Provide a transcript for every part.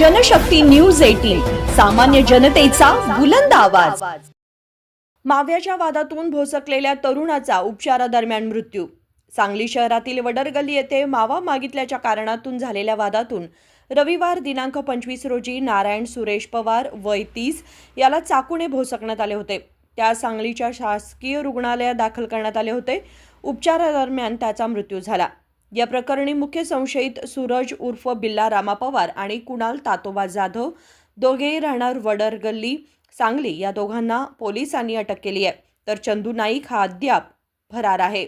Janshakti news eighteen सामान्य जनतेचा बुलंद आवाज. माव्याच्या वादातून भोसकलेल्या तरुणाचा उपचारादरम्यान मृत्यू. सांगली शहरातील वडरगल्ली येथे मावा मागितल्याच्या कारणातून झालेल्या वादातून रविवार दिनांक पंचवीस रोजी नारायण सुरेश पवार वय तीस याला चाकूने भोसकण्यात आले होते. त्या सांगलीच्या शासकीय रुग्णालयात दाखल करण्यात आले होते. उपचारादरम्यान त्याचा मृत्यू झाला. या प्रकरणी मुख्य संशयित सूरज उर्फ बिल्ला रामा पवार आणि कुणाल तातोबा जाधव दोघेही राहणार वडर गल्ली सांगली या दोघांना पोलिसांनी अटक केली आहे. तर चंदू नाईक हा अद्याप फरार आहे.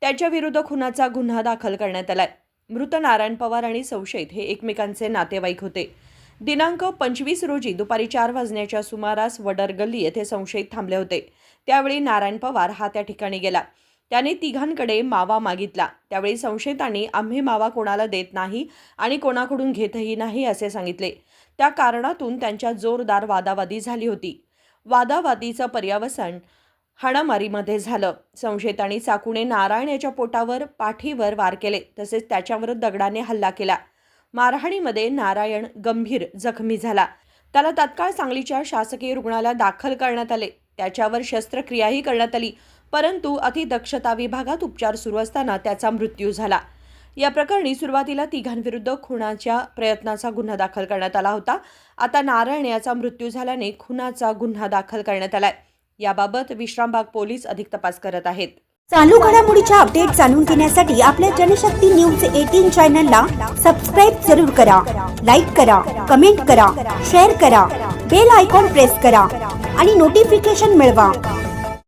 त्याच्याविरुद्ध खुनाचा गुन्हा दाखल करण्यात आलाय. मृत नारायण पवार आणि संशयित हे एकमेकांचे नातेवाईक होते. दिनांक पंचवीस रोजी दुपारी चार वाजण्याच्या सुमारास वडर गल्ली येथे संशयित थांबले होते. त्यावेळी नारायण पवार हा त्या ठिकाणी गेला. त्याने तिघांकडे मावा मागितला. त्यावेळी संशयितांनी आम्ही मावा कोणाला देत नाही आणि कोणाकडून घेतही नाही असे सांगितले. त्या कारणातून त्यांच्या जोरदार वादावादी झाली होती. वादावादीचं पर्यावसन हाणामारीमध्ये झालं. संशयितांनी चाकूने नारायण याच्या पोटावर पाठीवर वार केले तसेच त्याच्यावर दगडाने हल्ला केला. मारहाणीमध्ये नारायण गंभीर जखमी झाला. त्याला तात्काळ सांगलीच्या शासकीय रुग्णालयात दाखल करण्यात आले. त्याच्यावर शस्त्रक्रियाही करण्यात आली. परंतु अतिदक्षता विभागात उपचार सुरू असताना त्याचा मृत्यू झाला. या प्रकरणी सुरुवातीला तिघांविरुद्ध खुनाच्या प्रयत्नाचा गुन्हा दाखल करण्यात आला होता. आता नारायण याचा मृत्यू झाल्याने खुनाचा गुन्हा दाखल करण्यात आलाय. याबाबत विश्रामबाग पोलीस अधिक तपास करत आहेत. चालू घडामोडीच्या अपडेट जाणून घेण्यासाठी आपल्या जनशक्ती न्यूज एटीन चॅनलला सबस्क्राईब जरूर करा लाईक करा कमेंट करा शेअर करा बेल आयकॉन प्रेस करा आणि नोटिफिकेशन मिळवा.